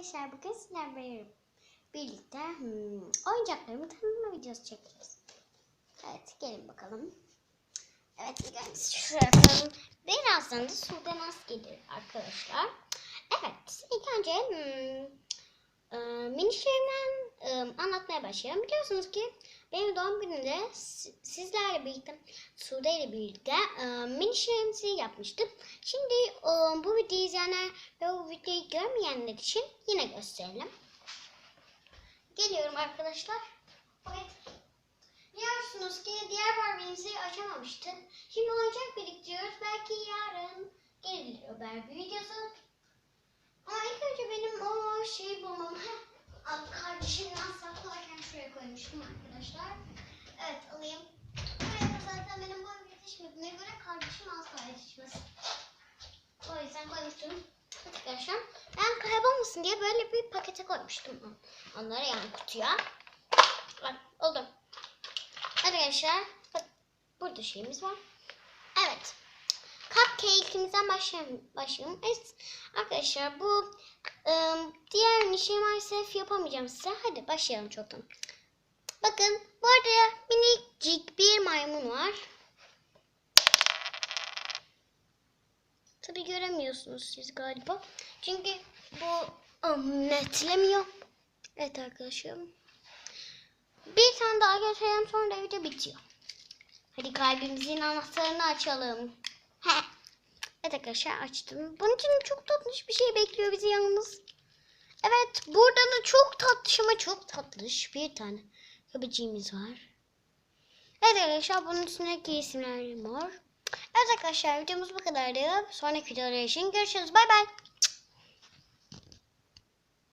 arkadaşlar bugün sizlerle birlikte hmm, oyuncaklarımı tanıtma videosu çekeceğiz. Evet gelin bakalım. Evet koyalım. Birazdan da Sude Naz gelir arkadaşlar. Evet ilk önce hmm, e, e, anlatmaya başlayalım. Biliyorsunuz ki benim doğum günümde si- sizlerle birlikte Sude ile birlikte e, minişlerimizi yapmıştık. Şimdi bu videoyu izleyenler ve bu videoyu görmeyenler için yine gösterelim. Geliyorum arkadaşlar. Evet. Biliyorsunuz ki diğer Barbie'mizi açamamıştık. Şimdi oyuncak biriktiriyoruz. Belki yarın gelir Barbie videosu. Ama ilk önce benim o şeyi bulmam. Heh, al kardeşimden saklarken şuraya koymuştum arkadaşlar. Evet alayım. Buraya da zaten benim boyum yetişmediğine göre kardeşim asla yetişmez. O yüzden koymuştum. Arkadaşlar ben kaybolmasın diye böyle bir pakete koymuştum onları yani kutuya. Bak oldu. Arkadaşlar bak burada şeyimiz var. Evet. Cupcake'imizden başlayalım. başlayalım. Evet, arkadaşlar bu ıı, diğer şey maalesef yapamayacağım size. Hadi başlayalım çoktan. Bakın bu arada minicik bir maymun var. Tabi göremiyorsunuz siz galiba. Çünkü bu netlemiyor. Evet arkadaşlar. Bir tane daha göstereyim sonra video bitiyor. Hadi kalbimizin anahtarını açalım. He. Evet arkadaşlar açtım. Bunun için çok tatlış bir şey bekliyor bizi yalnız. Evet burada da çok tatlış ama çok tatlış bir tane köpeceğimiz var. Evet arkadaşlar bunun üstündeki isimler mor. Evet arkadaşlar videomuz bu kadardı. Sonraki videolar için görüşürüz. Bay bay.